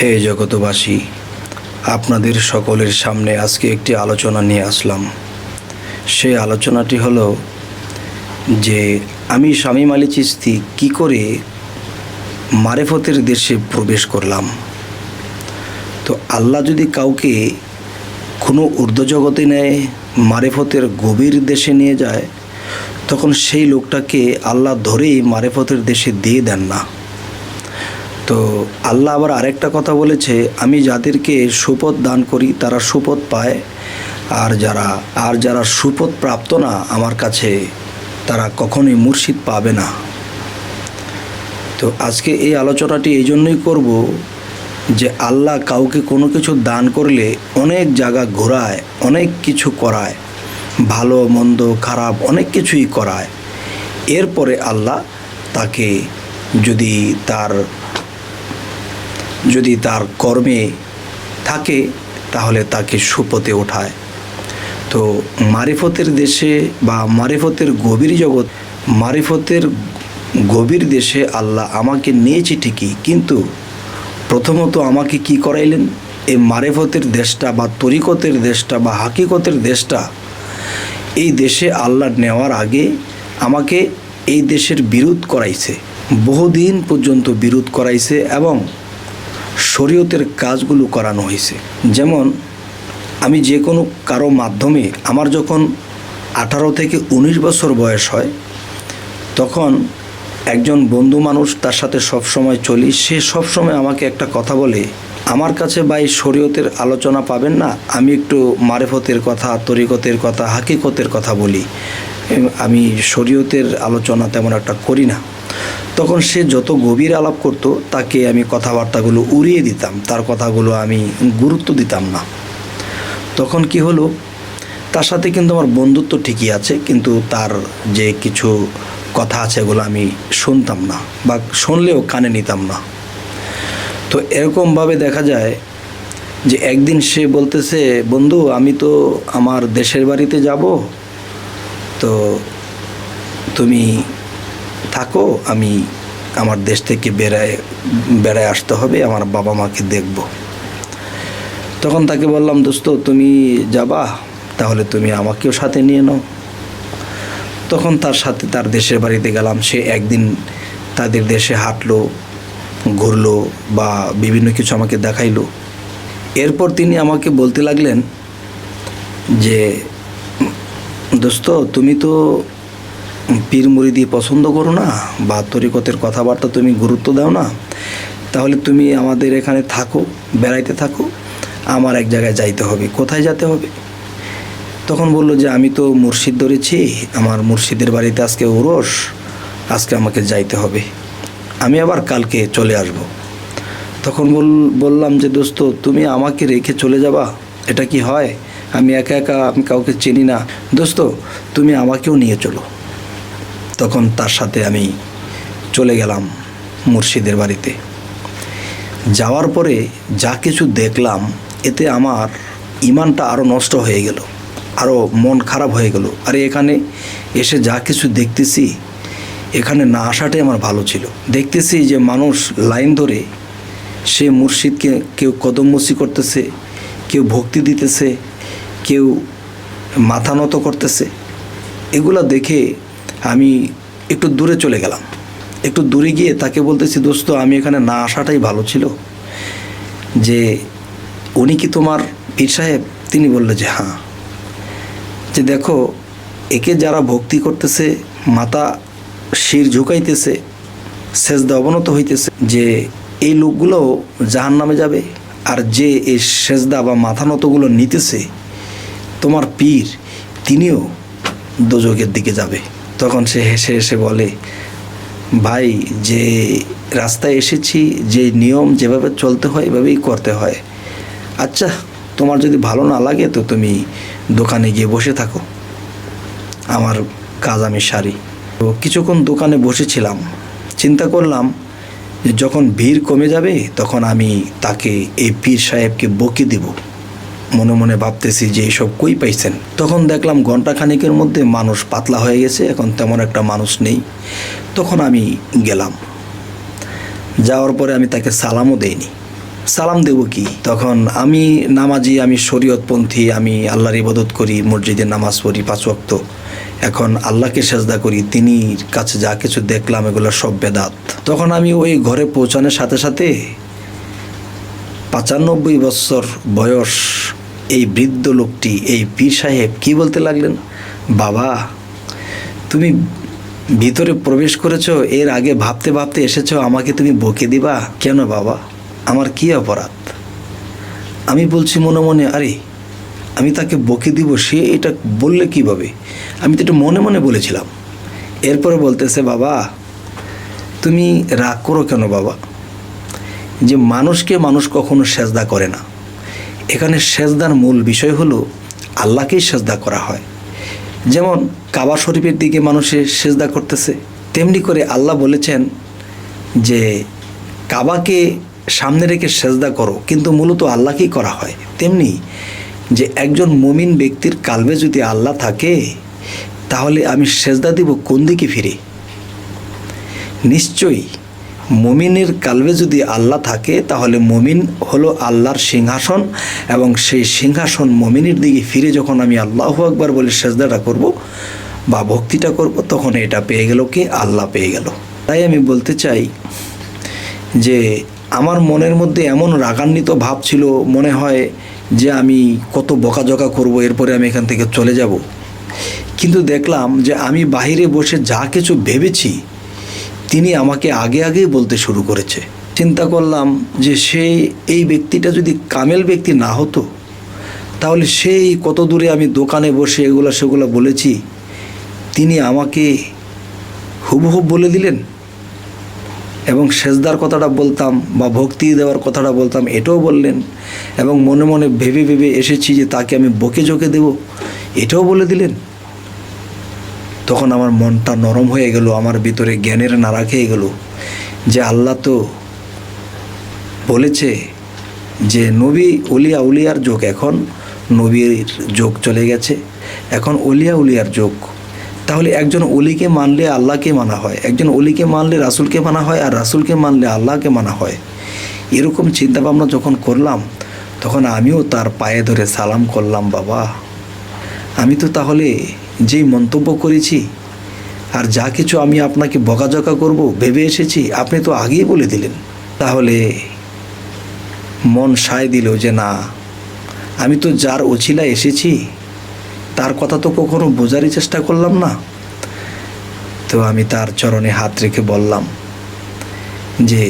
হে জগতবাসী আপনাদের সকলের সামনে আজকে একটি আলোচনা নিয়ে আসলাম। সেই আলোচনাটি হলো যে আমি স্বামী মালি চিস্তি কী করে মারেফতের দেশে প্রবেশ করলাম। তো আল্লাহ যদি কাউকে কোনো ঊর্ধ্বজগতে নেয়, মারেফতের গভীর দেশে নিয়ে যায়, তখন সেই লোকটাকে আল্লাহ ধরেই মারেফতের দেশে দিয়ে দেন না। তো আল্লাহ আবার আরেকটা কথা বলেছে, আমি যাদেরকে সুপথ দান করি তারা সুপথ পায়, আর যারা আর যারা সুপথ প্রাপ্ত না আমার কাছে, তারা কখনোই মুর্শিদ পাবে না। তো আজকে এই আলোচনাটি এই জন্যই করব যে আল্লাহ কাউকে কোনো কিছু দান করলে অনেক জায়গা ঘোরায়, অনেক কিছু করায়, ভালো, মন্দ, খারাপ অনেক কিছুই করায়। এরপরে আল্লাহ তাকে যদি তার যদি তার কর্মে থাকে, তাহলে তাকে সুপথে ওঠায়। তো মারিফতের দেশে বা মারিফতের গভীর জগৎ, মারিফতের গভীর দেশে আল্লাহ আমাকে নিয়েছে ঠিকই, কিন্তু প্রথমত আমাকে কি করাইলেন? এই মারেফতের দেশটা বা তরিকতের দেশটা বা হাকিকতের দেশটা, এই দেশে আল্লাহ নেওয়ার আগে আমাকে এই দেশের বিরোধ করাইছে। বহুদিন পর্যন্ত বিরোধ করাইছে এবং শরীয়তের কাজগুলো করানো হয়েছে। যেমন, আমি যে কোনো কারও মাধ্যমে আমার যখন আঠারো থেকে উনিশ বছর বয়স হয়, তখন একজন বন্ধু মানুষ তার সাথে সব সময় চলি, সে সব সময় আমাকে একটা কথা বলে, আমার কাছে ভাই শরীয়তের আলোচনা পাবেন না? আমি একটু মারেফতের কথা, তরিকতের কথা, হাকিকতের কথা বলি। আমি শরীয়তের আলোচনা তেমন একটা করি না। তখন সে যত গভীর আলাপ করতো, তাকে আমি কথাবার্তাগুলো উড়িয়ে দিতাম, তার কথাগুলো আমি গুরুত্ব দিতাম না। তখন কি হলো, তার সাথে কিন্তু আমার বন্ধুত্ব ঠিকই আছে, কিন্তু তার যে কিছু কথা আছে এগুলো আমি শুনতাম না, বা শুনলেও কানে নিতাম না। তো এরকমভাবে দেখা যায় যে একদিন সে বলতেছে, বন্ধু, আমি তো আমার দেশের বাড়িতে যাব, তো তুমি থাকো, আমি আমার দেশ থেকে বেড়ায় বেড়ায় আসতে হবে, আমার বাবা মাকে দেখব। তখন তাকে বললাম, দোস্ত, তুমি যাবা, তাহলে তুমি আমাকেও সাথে নিয়ে নাও। তখন তার সাথে তার দেশের বাড়িতে গেলাম। সে একদিন তাদের দেশে হাঁটলো, ঘুরলো বা বিভিন্ন কিছু আমাকে দেখাইলো। এরপর তিনি আমাকে বলতে লাগলেন যে, দোস্ত, তুমি তো পীর দিয়ে পছন্দ করো না বা তরিকতের কথাবার্তা তুমি গুরুত্ব দাও না, তাহলে তুমি আমাদের এখানে থাকো, বেড়াইতে থাকো, আমার এক জায়গায় যাইতে হবে। কোথায় যেতে হবে? তখন বলল যে, আমি তো মুর্শিদ ধরেছি, আমার মুর্শিদের বাড়িতে আজকে ওরস, আজকে আমাকে যাইতে হবে। আমি আবার কালকে চলে আসব। তখন বল, বললাম যে, দোস্ত, তুমি আমাকে রেখে চলে যাবা? এটা কি হয়? আমি একা একা, আমি কাউকে চিনি না। দোস্ত, তুমি আমাকেও নিয়ে চলো। তখন তার সাথে আমি চলে গেলাম মুর্শিদের বাড়িতে। যাওয়ার পরে যা কিছু দেখলাম, এতে আমার ইমানটা আরও নষ্ট হয়ে গেল আরও মন খারাপ হয়ে গেল। আরে এখানে এসে যা কিছু দেখতেছি, এখানে না আসাটাই আমার ভালো ছিল। দেখতেছি যে মানুষ লাইন ধরে, সে মুর্শিদকে কেউ কদমমসি করতেছে, কেউ ভক্তি দিতেছে, কেউ মাথা নত করতেছে। এগুলো দেখে আমি একটু দূরে চলে গেলাম। একটু দূরে গিয়ে তাকে বলতেছি, দোস্ত, আমি এখানে না আসাটাই ভালো ছিল যে উনি কি তোমার পীর সাহেব? তিনি বলল যে হ্যাঁ। যে দেখো, একে যারা ভক্তি করতেছে মাথা শির ঝুঁকাইতেছে, সেজদা অবনত হইতেছে, যে এই লোকগুলো জাহান নামে যাবে আর যে এই সেজদা বা মাথা নতগুলো নিতেছে, তোমার পীর, তিনিও দোজকের দিকে যাবে। তখন সে হেসে হেসে বলে, ভাই, যে রাস্তায় এসেছি, যে নিয়ম যেভাবে চলতে হয়, এভাবেই করতে হয়। আচ্ছা তোমার যদি ভালো না লাগে, তো তুমি দোকানে গিয়ে বসে থাকো। আমার কাজ আমি সারি। তো কিছুক্ষণ দোকানে বসেছিলাম। চিন্তা করলাম যে যখন ভিড় কমে যাবে, তখন আমি তাকে এই পীর সাহেবকে বকে দিব। মনে মনে ভাবতেছি যে এইসব কই পাইছেন? তখন দেখলাম ঘণ্টা খানিকের মধ্যে মানুষ পাতলা হয়ে গেছে, এখন তেমন একটা মানুষ নেই। তখন আমি গেলাম। যাওয়ার পরে আমি তাকে সালামও দেইনি। সালাম দেব কি? তখন আমি নামাজি, আমি শরীয়তপন্থী, আমি আল্লাহর ইবাদত করি, মসজিদে নামাজ পড়ি পাঁচ ওয়াক্ত। এখন আল্লাহকে সেজদা করি, তিনি কাছে যা কিছু দেখলাম এগুলো সব বেদাত। তখন আমি ওই ঘরে পৌঁছানোর সাথে সাথে পঁচানব্বই বছর বয়স এই বৃদ্ধ লোকটি, এই পীর সাহেব কি বলতে লাগলেন? বাবা, তুমি ভিতরে প্রবেশ করেছ, এর আগে ভাবতে ভাবতে এসেছ, আমাকে তুমি বকে দিবা? কেন বাবা? আমার কি অপরাধ? আমি বলছি মনে মনে, আরে, আমি তাকে বকে দিব, সে এটা বললে কীভাবে? আমি তো এটা মনে মনে বলেছিলাম। এরপরে বলতেছে, বাবা, তুমি রাগ করো কেন বাবা? যে মানুষকে মানুষ কখনো সেজদা করে না। এখানে সেজদার মূল বিষয় হলো আল্লাহকেই সেজদা করা হয়। যেমন কাবা শরীফের দিকে মানুষে সেজদা করতেছে, তেমনি করে আল্লাহ বলেছেন যে কাবাকে সামনে রেখে সেজদা করো, কিন্তু মূলত আল্লাহকেই করা হয়। তেমনি যে একজন মুমিন ব্যক্তির কালবে যদি আল্লাহ থাকে, তাহলে আমি সেজদা দিব কোন দিকে ফিরে? নিশ্চয়ই মমিনের কালবে যদি আল্লাহ থাকে, তাহলে মমিন হলো আল্লাহর সিংহাসন এবং সেই সিংহাসন মমিনের দিকে ফিরে যখন আমি আল্লাহ আকবার বলে সেজদাটা করব বা ভক্তিটা করব, তখন এটা পেয়ে গেল কি? আল্লাহ পেয়ে গেল। তাই আমি বলতে চাই যে আমার মনের মধ্যে এমন রাগান্বিত ভাব ছিল, মনে হয় যে আমি কত বকাঝকা করব, এরপরে আমি এখান থেকে চলে যাব। কিন্তু দেখলাম যে আমি বাইরে বসে যা কিছু ভেবেছি তিনি আমাকে আগে আগেই বলতে শুরু করেছে। চিন্তা করলাম যে সে এই ব্যক্তিটা যদি কামেল ব্যক্তি না হতো, তাহলে সেই কত দূরে আমি দোকানে বসে এগুলো সেগুলো বলেছি, তিনি আমাকে হুবহুব বলে দিলেন। এবং সেজদার কথাটা বলতাম বা ভক্তি দেওয়ার কথাটা বলতাম, এটাও বললেন। এবং মনে মনে ভেবে ভেবে এসেছি যে তাকে আমি বকে জোকে দেব, এটাও বলে দিলেন। তখন আমার মনটা নরম হয়ে গেল, আমার ভিতরে জ্ঞানের নাড়া খেয়ে গেল যে আল্লাহ তো বলেছে যে নবী উলিয়া উলিয়ার যোগ এখন নবীর যোগ চলে গেছে। এখন উলিয়া উলিয়ার যোগ। তাহলে একজন অলিকে মানলে আল্লাহকে মানা হয়, একজন অলিকে মানলে রাসুলকে মানা হয় আর রাসুলকে মানলে আল্লাহকে মানা হয়। এরকম চিন্তাভাবনা যখন করলাম, তখন আমিও তার পায়ে ধরে সালাম করলাম, বাবা। আমি তো তাহলে যেই মন্তব্য করেছি আর যা কিছু আমি আপনাকে বকাঝকা করব, ভেবে এসেছি, আপনি তো আগেই বলে দিলেন। তাহলে মন সায় দিল যে না, আমি তো যার অছিলা এসেছি, তার কথা তো কখনো বোঝারই চেষ্টা করলাম না। তো আমি তার চরণে হাত রেখে বললাম যে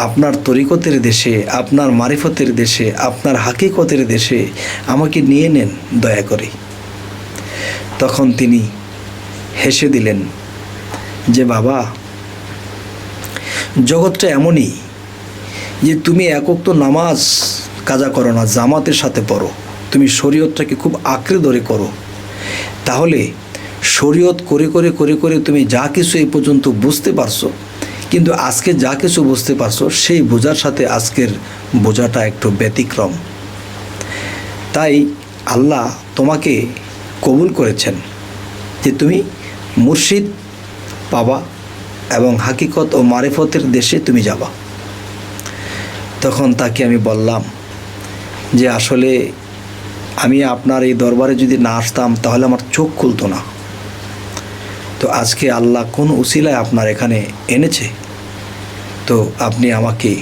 আপনার তরিকতের দেশে, আপনার মারিফতের দেশে, আপনার হাকিকতের দেশে আমাকে নিয়ে নেন দয়া করে। তখন তিনি হেসে দিলেন, যে বাবা, জগৎটা এমনই যে তুমি একক তো নামাজ কাজা করো না, জামাতের সাথে পড়ো। তুমি শরীয়তটাকে খুব আঁকড়ে ধরে করো। তাহলে শরীয়ত করে করে করে করে তুমি যা কিছু এই পর্যন্ত বুঝতে পারছ কিন্তু আজকে যা কিছু বুঝতে পারছ, সেই বোঝার সাথে আজকের বোঝাটা একটু ব্যতিক্রম। তাই আল্লাহ তোমাকে কবুল করেছেন যে তুমি মুর্শিদ পাবা এবং হাকিকত ও মারেফতের দেশে তুমি যাবা। তখন তাকে আমি বললাম যে, আসলে আমি আপনার এই দরবারে যদি না আসতাম, তাহলে আমার চোখ খুলতো না। তো আজকে আল্লাহ কোন উসিলায় আপনার এখানে এনেছে? তো আপনি আমাকে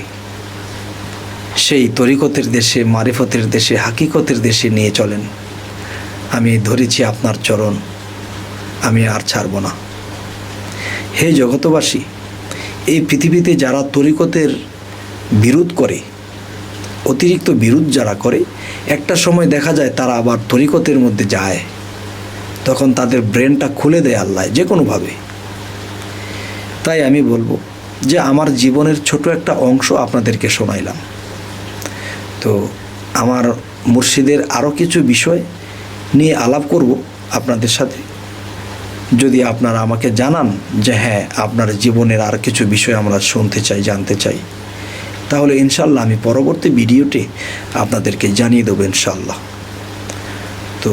সেই তরিকতের দেশে, মারিফতের দেশে, হাকিকতের দেশে নিয়ে চলেন। আমি ধরেছি আপনার চরণ, আমি আর ছাড়ব না। হে জগতবাসী এই পৃথিবীতে যারা তরিকতের বিরোধ করে, অতিরিক্ত বিরোধ যারা করে, একটা সময় দেখা যায় তারা আবার তরিকতের মধ্যে যায়। তখন তাদের ব্রেনটা খুলে দেয় আল্লাহ, যে কোনোভাবে। তাই আমি বলব যে আমার জীবনের ছোট একটা অংশ আপনাদেরকে শোনাইলাম। তো আমার মুর্শিদের আরও কিছু বিষয় নিয়ে আলাপ করব আপনাদের সাথে। যদি আপনারা আমাকে জানান যে হ্যাঁ আপনার জীবনের আর কিছু বিষয় আমরা শুনতে চাই, জানতে চাই, তাহলে ইনশাল্লাহ আমি পরবর্তী ভিডিওটি আপনাদেরকে জানিয়ে দেবো ইনশাল্লাহ। তো